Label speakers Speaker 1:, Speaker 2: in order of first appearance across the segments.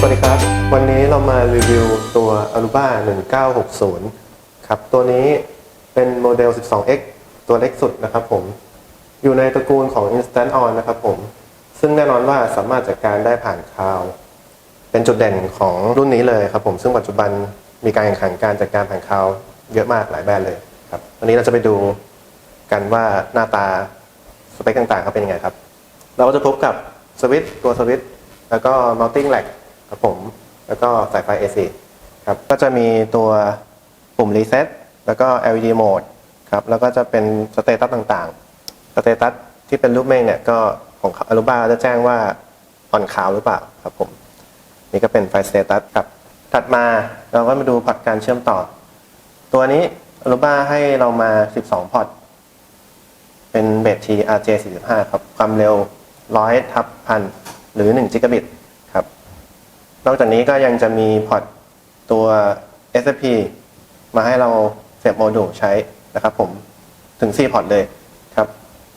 Speaker 1: สวัสดีครับ วันนี้เรามารีวิวตัวอ a r u b a 1960 ครับ ตัวนี้เป็นโมเดล 12x ตัวเล็กสุดนะครับผม อยู่ในตระกูลของ Instant On นะครับผม ซึ่งแน่นอนว่าสามารถจัดการได้ผ่านคลาว เป็นจุดเด่นของรุ่นนี้เลยครับผม ซึ่งปัจจุบันมีการแข่งขันการจัดการผ่านคลาวเยอะมากหลายแบรนด์เลยครับ วันนี้เราจะไปดูกันว่าหน้าตาสเปคต่างๆเขาเป็นยังไงครับ เราก็จะพบกับสวิตตัวสวิตแล้วก็ mounting rack ครับผมแล้วก็สายไฟ AC ครับก็จะมีตัวปุ่ม reset แล้วก็ LED mode ครับแล้วก็จะเป็นสเตตัสต่างๆ สเตตัสที่เป็นรูปเมฆเนี่ยก็ของอ r ุบาจะแจ้งว่าออนขาวหรือเปล่าครับผม นี่ก็เป็นไฟสเตตัสครับ ถัดมาเราก็มาดูพอร์ตการเชื่อมต่อ ตัวนี้อ r ุบาให้เรามา 12 พอร์ตเป็นเบส T RJ45 ครับ ความเร็ว 100 ทับพันหรือ 1 จิกะบิต นอกจากนี้ก็ยังจะมีพอร์ตตัว SFP มาให้เราเสียบโมดูลใช้นะครับผมถึง 4 พอร์ตเลยครับ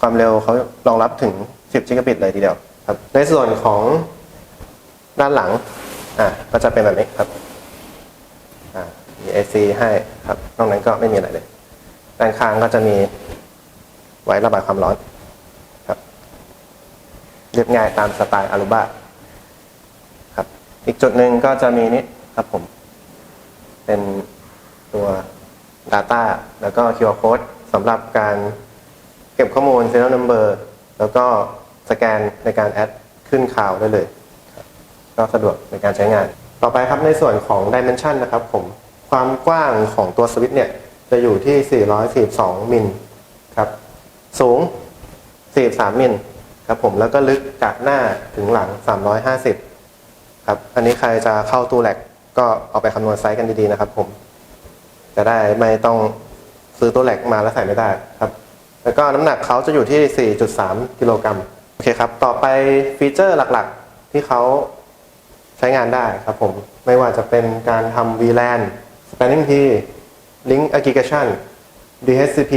Speaker 1: ความเร็วเขารองรับถึง 10 จิกะบิตเลยทีเดียวครับ ในส่วนของด้านหลังอะก็จะเป็นแบบนี้ครับอ่ามี AC ให้ครับนอกนั้นก็ไม่มีอะไรเลยด้านข้างก็จะมีไว้ระบายความร้อนครับเรียบง่ายตามสไตล์อารูบา อีกจุดหนึ่งก็จะมีนี้ครับผม เป็นตัว Data แล้วก็ QR Code สำหรับการเก็บข้อมูล Serial Number แล้วก็สแกนในการแอดขึ้นข่าวได้เลยก็สะดวกในการใช้งาน ต่อไปครับในส่วนของ Dimension นะครับผม ความกว้างของตัวสวิตช์เนี่ย จะอยู่ที่ 442 มิลครับ สูง 43 มิลครับผมแล้วก็ลึกจากหน้าถึงหลัง 350 ครับ อันนี้ใครจะเข้าตู้แลกก็เอาไปคำนวณไซส์กันดีๆนะครับ ผม จะได้ไม่ต้องซื้อตู้แลกมาแล้วใส่ไม่ได้ครับ แล้วก็น้ำหนักเขาจะอยู่ที่ 4.3 กิโลกรัมโอเคครับ ต่อไปฟีเจอร์หลักๆ ที่เขาใช้งานได้ครับผม ไม่ว่าจะเป็นการทำ VLAN Spanning Tree Link Aggregation DHCP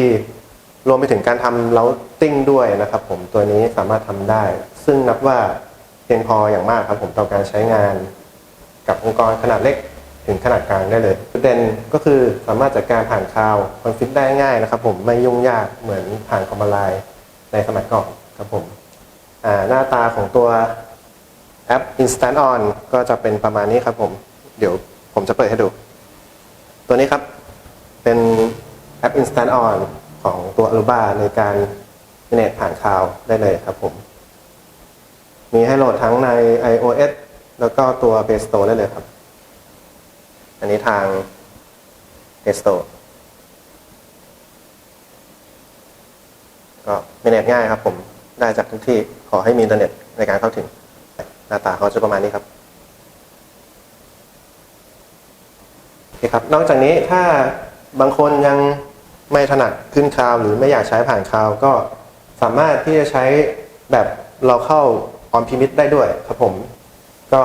Speaker 1: รวมไปถึงการทำ routing ด้วยนะครับผมตัวนี้สามารถทำได้ ซึ่งนับว่า เพียงพออย่างมากครับผมต่อการใช้งานกับองค์กรขนาดเล็กถึงขนาดกลางได้เลยประเด็นก็คือสามารถจัดการผ่านคลาวคอนฟิกได้ง่ายนะครับ ผมไม่ยุ่งยากเหมือนผ่านคอมมานไลน์ในสมัยก่อนครับผมหน้าตาของตัวแอป Instant On ก็จะเป็นประมาณนี้ครับผม เดี๋ยวผมจะเปิดให้ดู ตัวนี้ครับเป็นแอป Instant On ของตัว Aruba ในการ manage ผ่านคลาวได้เลยครับผม มีให้โหลดทั้งใน iOS แล้วก็ตัว Play Store ได้เลยครับ อันนี้ทาง Play Store ก็ manage ง่ายครับผมได้จากทุกที่ขอให้มีอินเทอร์เน็ตในการเข้าถึง หน้าตาเขาจะประมาณนี้ครับโอเคครับนอกจากนี้ถ้าบางคนยังไม่ถนัดขึ้นคลาวหรือไม่อยากใช้ผ่านคลาวก็สามารถที่จะใช้แบบเราเข้า on premise ได้ด้วยครับผม ก็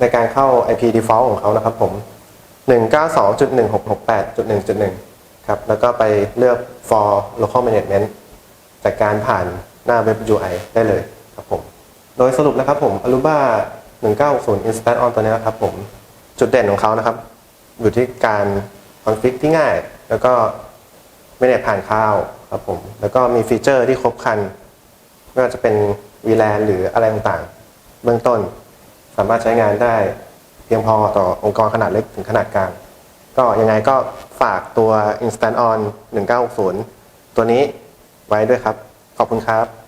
Speaker 1: ในการเข้า IP default ของเขานะครับผม 192.1668.1.1 ครับ แล้วก็ไปเลือก for local management จากการผ่านหน้าเว็บ UI ได้เลยครับผม โดยสรุปนะครับผม Aruba 1960 Instant On ตัวนี้นะครับผม จุดเด่นของเขานะครับ อยู่ที่การคอนฟิกที่ง่าย แล้วก็ไม่ได้ผ่านข้าวครับผม แล้วก็มีฟีเจอร์ที่ครบครันไม่ว่าจะเป็น วีแลนหรืออะไรต่างๆ เบื้องต้นสามารถใช้งานได้เพียงพอต่อองค์กรขนาดเล็กถึงขนาดกลาง ก็ยังไงก็ฝากตัว Instant On 1960 ตัวนี้ไว้ด้วยครับ ขอบคุณครับ